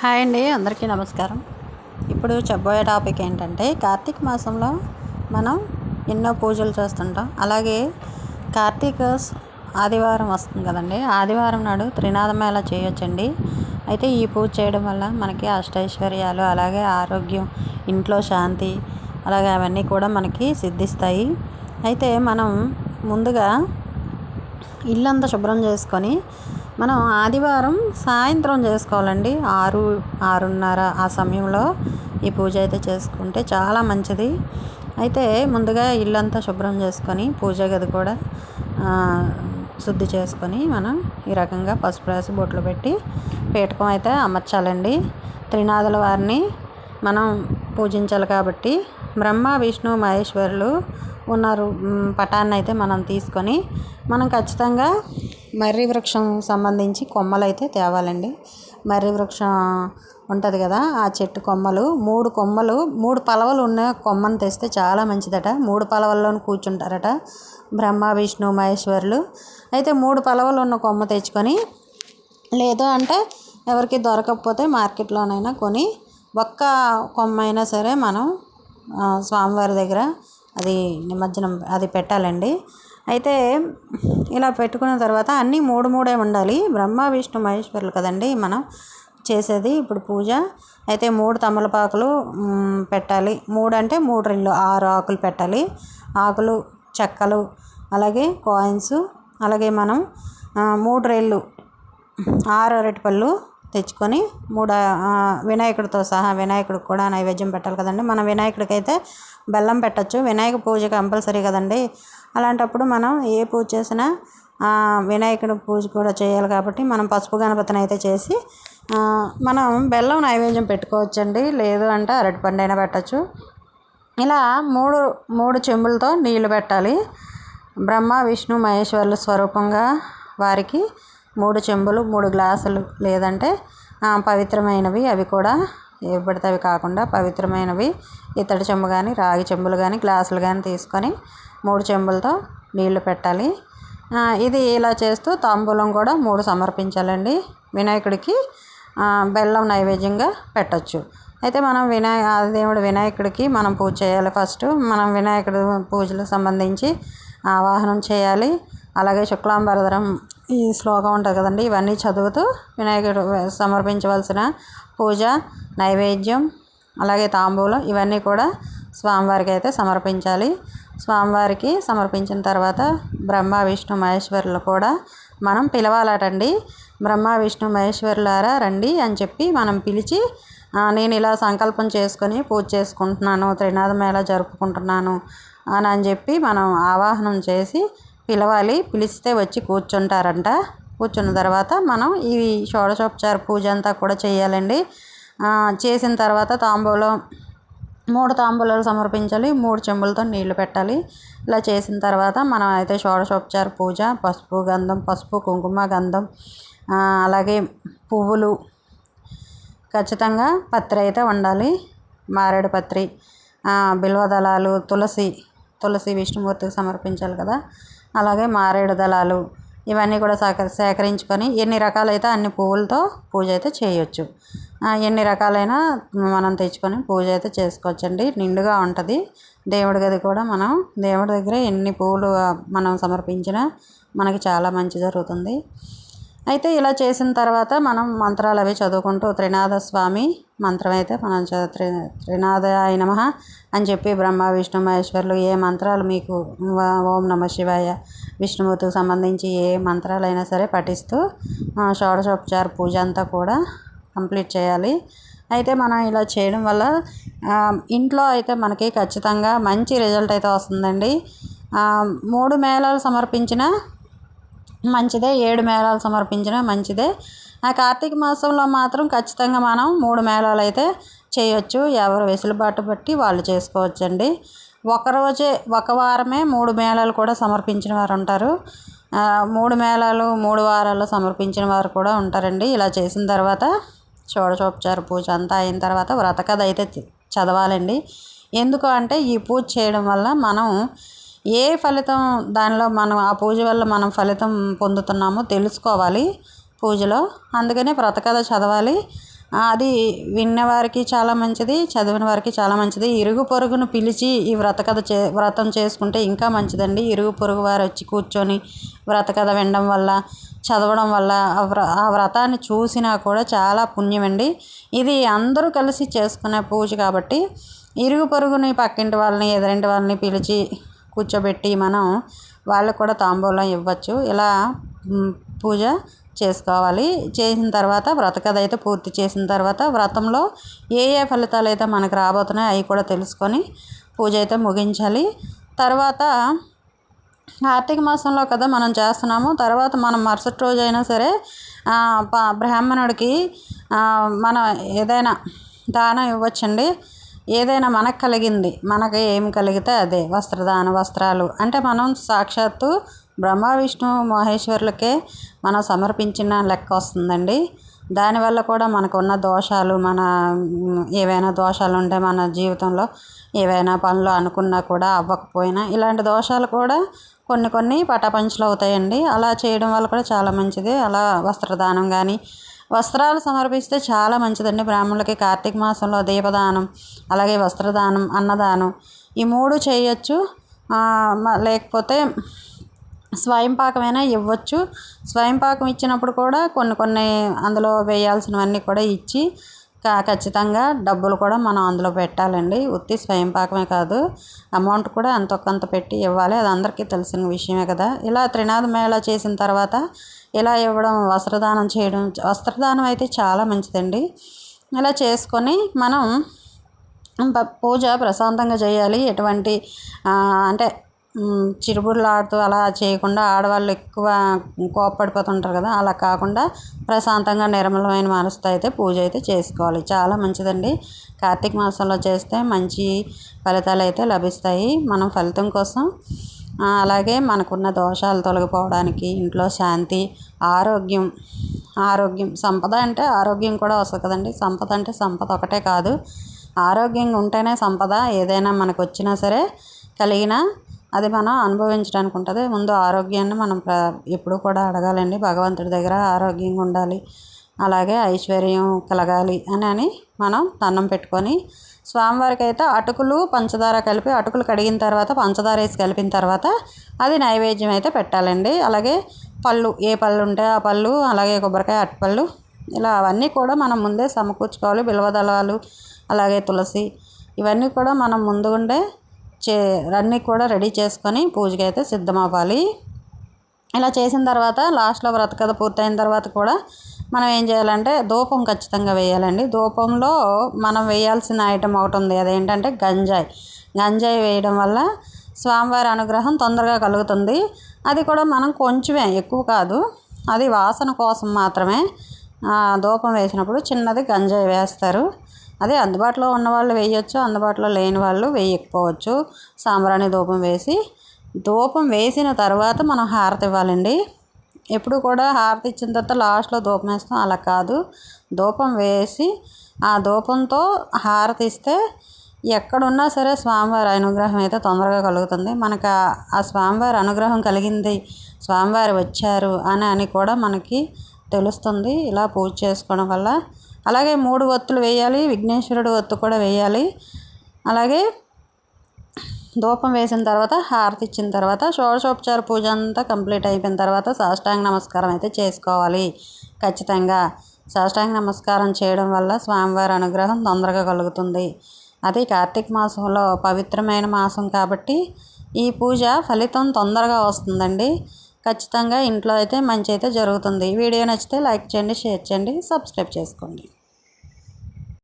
Hi అండి అందరికీ నమస్కారం. ఇప్పుడు చెప్పబోయే టాపిక్ ఏంటంటే కార్తీక మాసంలో మనం ఎన్నో పూజలు చేస్తుంటాం. అలాగే కార్తీక ఆదివారం వస్తుంది కదండి ఆదివారం నాడు త్రినాథ చేయొచ్చండి? అయితే ఈ పూజ చేయడం వల్ల మనకి అష్టైశ్వర్యాలు అలాగే ఆరోగ్యం ఇంట్లో శాంతి అలాగే అవన్నీ కూడా మనకి సిద్ధిస్తాయి. అయితే మనం ముందుగా ఇల్లంతా శుభ్రం చేసుకొని మనం ఆదివారం సాయంత్రం చేసుకోవాలండి. ఆరు ఆరున్నర ఆ సమయంలో ఈ పూజ అయితే చేసుకుంటే చాలా మంచిది. అయితే ముందుగా ఇల్లంతా శుభ్రం చేసుకొని పూజ గది కూడా శుద్ధి చేసుకొని మనం ఈ రకంగా పసుపు రాసి బొట్లు పెట్టి పీఠకం అయితే అమర్చాలండి. త్రినాథుల వారిని మనం పూజించాలి కాబట్టి బ్రహ్మ విష్ణు మహేశ్వరులు ఉన్నారు పటాన్ని అయితే మనం తీసుకొని మనం ఖచ్చితంగా మర్రి వృక్షం సంబంధించి కొమ్మలు అయితే తేవాలండి. మర్రి వృక్షం ఉంటుంది కదా ఆ చెట్టు కొమ్మలు. మూడు కొమ్మలు మూడు పలవలు ఉన్న కొమ్మను తెస్తే చాలా మంచిదట. మూడు పలవల్లోనూ కూర్చుంటారట బ్రహ్మ విష్ణు మహేశ్వరులు. అయితే మూడు పలవలు ఉన్న కొమ్మ తెచ్చుకొని లేదు అంటే ఎవరికి దొరకకపోతే మార్కెట్లోనైనా కొని ఒక్క కొమ్మ అయినా సరే మనం స్వామివారి దగ్గర అది నిమజ్జనం అది పెట్టాలండి. అయితే ఇలా పెట్టుకున్న తర్వాత అన్నీ మూడు మూడే ఉండాలి. బ్రహ్మ విష్ణు మహేశ్వరులు కదండి మనం చేసేది ఇప్పుడు పూజ. అయితే మూడు తమలపాకులు పెట్టాలి. మూడు అంటే మూడు రెండు ఆరు ఆకులు పెట్టాలి. ఆకులు చెక్కలు అలాగే కాయిన్స్ అలాగే మనం మూడు రెళ్ళు ఆరు అరటిపళ్ళు తెచ్చుకొని మూడు వినాయకుడితో సహా వినాయకుడికి కూడా నైవేద్యం పెట్టాలి కదండి. మన వినాయకుడికి అయితే బెల్లం పెట్టచ్చు. వినాయక పూజ కంపల్సరీ కదండి. అలాంటప్పుడు మనం ఏ పూజ చేసినా వినాయకుడి పూజ కూడా చేయాలి కాబట్టి మనం పసుపు గణపతిని అయితే చేసి మనం బెల్లం నైవేద్యం పెట్టుకోవచ్చండి. లేదు అంటే అరటిపండు అయినా పెట్టచ్చు. ఇలా మూడు మూడు చెంబులతో నీళ్ళు పెట్టాలి. బ్రహ్మ విష్ణు మహేశ్వరుల స్వరూపంగా వారికి మూడు చెంబులు మూడు గ్లాసులు లేదంటే పవిత్రమైనవి అవి కూడా ఏ పడితే అవి కాకుండా పవిత్రమైనవి. ఇత్తడి చెంబు కానీ రాగి చెంబులు కానీ గ్లాసులు కానీ తీసుకొని మూడు చెంబులతో నీళ్ళు పెట్టాలి. ఇది ఇలా చేస్తూ తాంబూలం కూడా మూడు సమర్పించాలండి. వినాయకుడికి బెల్లం నైవేద్యంగా పెట్టచ్చు. అయితే మనం వినాయ ఆదిదేవుడు దేవుడు వినాయకుడికి మనం పూజ చేయాలి ఫస్ట్. మనం వినాయకుడు పూజలకు సంబంధించి ఆవాహనం చేయాలి. అలాగే శుక్లాంబరధరం ఈ శ్లోకం ఉంటుంది కదండి ఇవన్నీ చదువుతూ వినాయకుడు సమర్పించవలసిన పూజ నైవేద్యం అలాగే తాంబూలం ఇవన్నీ కూడా స్వామివారికి అయితే సమర్పించాలి. స్వామివారికి సమర్పించిన తర్వాత బ్రహ్మ విష్ణు మహేశ్వరులు కూడా మనం పిలవాలటండి. బ్రహ్మ విష్ణు మహేశ్వరులారా రండి అని చెప్పి మనం పిలిచి నేను ఇలా సంకల్పం చేసుకొని పూజ చేసుకుంటున్నాను త్రినాథ జరుపుకుంటున్నాను అని అని చెప్పి మనం ఆవాహనం చేసి పిలవాలి. పిలిస్తే వచ్చి కూర్చుంటారంట. కూర్చున్న తర్వాత మనం ఈ షోడశోపచార పూజ అంతా కూడా చేయాలండి. చేసిన తర్వాత తాంబూలం మూడు తాంబూలాలు సమర్పించాలి. మూడు చెంబులతో నీళ్ళు పెట్టాలి. ఇలా చేసిన తర్వాత మనం అయితే షోడశోపచార పూజ పసుపు గంధం పసుపు కుంకుమ గంధం అలాగే పువ్వులు ఖచ్చితంగా పత్రి అయితే ఉండాలి మారేడు పత్రి బిల్వదళాలు దళాలు తులసి తులసి విష్ణుమూర్తికి సమర్పించాలి కదా. అలాగే మారేడు దళాలు ఇవన్నీ కూడా సేక సేకరించుకొని ఎన్ని రకాలైతే అన్ని పువ్వులతో పూజ అయితే చేయొచ్చు. ఎన్ని రకాలైన మనం తెచ్చుకొని పూజ అయితే చేసుకోవచ్చండి. నిండుగా ఉంటుంది. దేవుడి గది కూడా మనం దేవుడి దగ్గర ఎన్ని పువ్వులు మనం సమర్పించినా మనకి చాలా మంచి జరుగుతుంది. అయితే ఇలా చేసిన తర్వాత మనం మంత్రాలు అవి చదువుకుంటూ త్రినాథ స్వామి మంత్రం అయితే మనం చదువు త్రి త్రినాథాయ నమ అని చెప్పి బ్రహ్మ విష్ణు మహేశ్వరులు ఏ మంత్రాలు మీకు ఓం నమ శివాయ విష్ణుమూర్తికి సంబంధించి ఏ మంత్రాలైనా సరే పఠిస్తూ షోడశోపచార పూజ అంతా కూడా కంప్లీట్ చేయాలి. అయితే మనం ఇలా చేయడం వల్ల ఇంట్లో అయితే మనకి ఖచ్చితంగా మంచి రిజల్ట్ అయితే వస్తుందండి. మూడు మేళాలు సమర్పించిన మంచిదే. ఏడు మేళాలు సమర్పించిన మంచిదే. ఆ కార్తీక మాసంలో మాత్రం ఖచ్చితంగా మనం మూడు మేళాలు అయితే చేయొచ్చు. ఎవరు వెసులుబాటు బట్టి వాళ్ళు చేసుకోవచ్చండి. ఒకరోజే ఒక వారమే మూడు మేళాలు కూడా సమర్పించిన వారు ఉంటారు. మూడు మేళాలు మూడు వారాలు సమర్పించిన వారు కూడా ఉంటారండి. ఇలా చేసిన తర్వాత షోడశోపచార పూజ అంతా అయిన తర్వాత వ్రత కథ అయితే చదవాలండి. ఎందుకు అంటే ఈ పూజ చేయడం వల్ల మనం ఏ ఫలితం దానిలో మనం ఆ పూజ వల్ల మనం ఫలితం పొందుతున్నామో తెలుసుకోవాలి పూజలో. అందుకనే వ్రతకథ చదవాలి. అది విన్నవారికి చాలా మంచిది చదివిన వారికి చాలా మంచిది. ఇరుగు పొరుగును పిలిచి ఈ వ్రత కథ చే వ్రతం చేసుకుంటే ఇంకా మంచిదండి. ఇరుగు పొరుగు వారు వచ్చి కూర్చొని వ్రతకథ వినడం వల్ల చదవడం వల్ల ఆ వ్రతాన్ని చూసినా కూడా చాలా పుణ్యం అండి ఇది అందరూ కలిసి చేసుకునే పూజ కాబట్టి ఇరుగు పొరుగుని పక్కింటి వాళ్ళని ఎదురింటి వాళ్ళని పిలిచి కూర్చోబెట్టి మనం వాళ్ళకు కూడా తాంబూలం ఇవ్వచ్చు. ఇలా పూజ చేసుకోవాలి. చేసిన తర్వాత వ్రతకథ అయితే పూర్తి చేసిన తర్వాత వ్రతంలో ఏ ఏ ఫలితాలు అయితే మనకు రాబోతున్నాయో అవి కూడా తెలుసుకొని పూజ అయితే ముగించాలి. తర్వాత కార్తీక మాసంలో కదా మనం చేస్తున్నాము. తర్వాత మనం మరుసటి రోజు అయినా సరే బ్రాహ్మణుడికి మనం ఏదైనా దానం ఇవ్వచ్చండి. ఏదైనా మనకు కలిగింది మనకి ఏమి కలిగితే అదే. వస్త్రదాన వస్త్రాలు. అంటే మనం సాక్షాత్తు బ్రహ్మ విష్ణు మహేశ్వరులకే మనం సమర్పించిన లెక్క వస్తుందండి. దానివల్ల కూడా మనకున్న దోషాలు మన ఏవైనా దోషాలు ఉంటే మన జీవితంలో ఏవైనా పనులు అనుకున్నా కూడా అవ్వకపోయినా ఇలాంటి దోషాలు కూడా కొన్ని కొన్ని పటాపంచలు అవుతాయండి. అలా చేయడం వల్ల కూడా చాలా మంచిది. అలా వస్త్రదానం కానీ వస్త్రాలు సమర్పిస్తే చాలా మంచిదండి. బ్రాహ్మణులకి కార్తీక మాసంలో దీపదానం అలాగే వస్త్రదానం అన్నదానం. ఈ మూడు చేయొచ్చు. లేకపోతే స్వయం పాకమైనా ఇవ్వచ్చు. స్వయం పాకం ఇచ్చినప్పుడు కూడా కొన్ని కొన్ని అందులో వేయాల్సినవన్నీ కూడా ఇచ్చి ఖచ్చితంగా డబ్బులు కూడా మనం అందులో పెట్టాలండి. ఉత్తి స్వయం పాకమే కాదు. అమౌంట్ కూడా అంత కొంత పెట్టి ఇవ్వాలి. అది అందరికీ తెలిసిన విషయమే కదా. ఇలా త్రినాథ మేళ చేసిన తర్వాత ఇలా ఇవ్వడం వస్త్రదానం చేయడం వస్త్రదానం అయితే చాలా మంచిదండి. ఇలా చేసుకొని మనం పూజ ప్రశాంతంగా చేయాలి. ఎటువంటి అంటే చిరుబుర్లాడుతూ అలా చేయకుండా ఆడవాళ్ళు ఎక్కువ కోప్పడిపోతుంటారు కదా అలా కాకుండా ప్రశాంతంగా నిర్మలమైన మనసుతో అయితే పూజ అయితే చేసుకోవాలి. చాలా మంచిదండి. కార్తీక మాసంలో చేస్తే మంచి ఫలితాలు అయితే లభిస్తాయి. మనం ఫలితం కోసం అలాగే మనకున్న దోషాలు తొలగిపోవడానికి ఇంట్లో శాంతి ఆరోగ్యం ఆరోగ్యం సంపద అంటే ఆరోగ్యం కూడా వస్తుంది కదండి. సంపద అంటే సంపద ఒకటే కాదు. ఆరోగ్యంగా ఉంటేనే సంపద ఏదైనా మనకు వచ్చినా సరే కలిగిన అది మనం అనుభవించడానికి ఉంటుంది. ముందు ఆరోగ్యాన్ని మనం ప్ర ఎప్పుడు కూడా అడగాలండి. భగవంతుడి దగ్గర ఆరోగ్యంగా ఉండాలి. అలాగే ఐశ్వర్యం కలగాలి అని అని మనం దండం పెట్టుకొని స్వామివారికి అయితే అటుకులు పంచదార కలిపి అటుకులు కడిగిన తర్వాత పంచదార వేసి కలిపిన తర్వాత అది నైవేద్యం అయితే పెట్టాలండి. అలాగే పళ్ళు ఏ పళ్ళు ఉంటే ఆ పళ్ళు అలాగే కొబ్బరికాయ అట్టుపళ్ళు ఇలా అవన్నీ కూడా మనం ముందే సమకూర్చుకోవాలి. బిల్వదళాలు అలాగే తులసి ఇవన్నీ కూడా మనం ముందు ఉండే చే అన్నీ కూడా రెడీ చేసుకొని పూజకి అయితే సిద్ధం అవ్వాలి ఇలా చేసిన తర్వాత లాస్ట్లో వ్రత కథ పూర్తయిన తర్వాత కూడా మనం ఏం చేయాలంటే ధూపం ఖచ్చితంగా వేయాలండి. ధూపంలో మనం వేయాల్సిన ఐటెం ఒకటి ఉంది. అదేంటంటే గంజాయి. గంజాయి వేయడం వల్ల స్వామివారి అనుగ్రహం తొందరగా కలుగుతుంది. అది కూడా మనం కొంచెమే ఎక్కువ కాదు. అది వాసన కోసం మాత్రమే ధూపం వేసినప్పుడు చిన్నది గంజాయి వేస్తారు. అదే అందుబాటులో ఉన్న వాళ్ళు వేయచ్చు అందుబాటులో లేని వాళ్ళు వేయకపోవచ్చు. సాంబ్రాణి ధూపం వేసి ధూపం వేసిన తర్వాత మనం హారతి ఇవ్వాలండి. ఎప్పుడు కూడా హారతి ఇచ్చిన తర్వాత లాస్ట్లో ధూపం వేస్తాం అలా కాదు. ధూపం వేసి ఆ ధూపంతో హారతి ఇస్తే ఎక్కడున్నా సరే స్వామివారి అనుగ్రహం అయితే తొందరగా కలుగుతుంది. మనకు ఆ స్వామివారి అనుగ్రహం కలిగింది స్వామివారు వచ్చారు అని అని కూడా మనకి తెలుస్తుంది. ఇలా పూజ చేసుకోవడం వల్ల అలాగే మూడు ఒత్తులు వేయాలి విఘ్నేశ్వరుడు ఒత్తు కూడా వేయాలి. అలాగే ధూపం వేసిన తర్వాత హారతి ఇచ్చిన తర్వాత షోడశోపచార పూజ అంతా కంప్లీట్ అయిపోయిన తర్వాత సాష్టాంగ నమస్కారం అయితే చేసుకోవాలి. ఖచ్చితంగా సాష్టాంగ నమస్కారం చేయడం వల్ల స్వామివారి అనుగ్రహం తొందరగా కలుగుతుంది. అది కార్తీక మాసంలో పవిత్రమైన మాసం కాబట్టి ఈ పూజ ఫలితం తొందరగా వస్తుందండి. ఖచ్చితంగా ఇంట్లో అయితే మంచి అయితే జరుగుతుంది. వీడియో నచ్చితే లైక్ చేయండి షేర్ చేయండి సబ్స్క్రైబ్ చేసుకోండి.